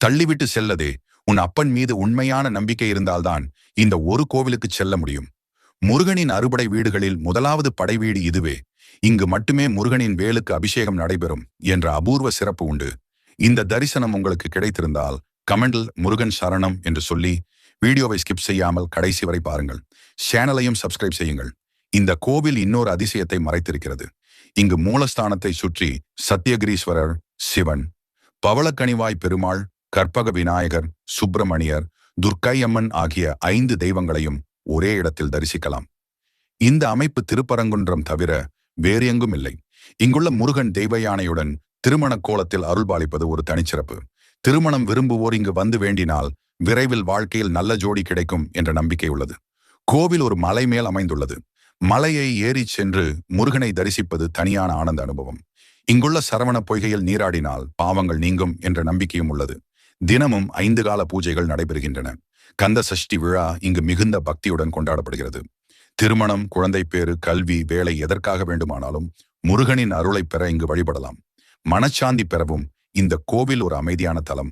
தள்ளிவிட்டு செல்லதே. உன் அப்பன் மீது உண்மையான நம்பிக்கை இருந்தால்தான் இந்த ஒரு கோவிலுக்கு செல்ல முடியும். முருகனின் அறுபடை வீடுகளில் முதலாவது படை வீடு இதுவே. இங்கு மட்டுமே முருகனின் வேலுக்கு அபிஷேகம் நடைபெறும் என்ற அபூர்வ சிறப்பு உண்டு. இந்த தரிசனம் உங்களுக்கு கிடைத்திருந்தால் கமெண்டில் முருகன் சரணம் என்று சொல்லி வீடியோவை ஸ்கிப் செய்யாமல் கடைசி வரை பாருங்கள். சேனலையும் சப்ஸ்கிரைப் செய்யுங்கள். இந்த கோவில் இன்னொரு அதிசயத்தை மறைத்திருக்கிறது. இங்கு மூலஸ்தானத்தை சுற்றி சத்தியகிரீஸ்வரர் சிவன் பவளக்கணிவாய் பெருமாள் கற்பக விநாயகர் சுப்பிரமணியர் துர்க்கையம்மன் ஆகிய ஐந்து தெய்வங்களையும் ஒரே இடத்தில் தரிசிக்கலாம். இந்த அமைப்பு திருப்பரங்குன்றம் தவிர வேறு எங்கும் இல்லை. இங்குள்ள முருகன் தெய்வ யானையுடன் திருமண கோலத்தில் அருள்பாலிப்பது ஒரு தனிச்சிறப்பு. திருமணம் விரும்புவோர் இங்கு வந்து வேண்டினால் விரைவில் வாழ்க்கையில் நல்ல ஜோடி கிடைக்கும் என்ற நம்பிக்கை உள்ளது. கோவில் ஒரு மலை மேல் அமைந்துள்ளது. மலையை ஏறி சென்று முருகனை தரிசிப்பது தனியான ஆனந்த அனுபவம். இங்குள்ள சரவண பொய்கையில் நீராடினால் பாவங்கள் நீங்கும் என்ற நம்பிக்கையும் உள்ளது. தினமும் ஐந்து கால பூஜைகள் நடைபெறுகின்றன. கந்த சஷ்டி விழா இங்கு மிகுந்த பக்தியுடன் கொண்டாடப்படுகிறது. திருமணம் குழந்தை பேறு கல்வி வேலை எதற்காக வேண்டுமானாலும் முருகனின் அருளை பெற இங்கு வழிபடலாம். மனச்சாந்தி பெறவும் இந்த கோவில் ஒரு அமைதியான தலம்.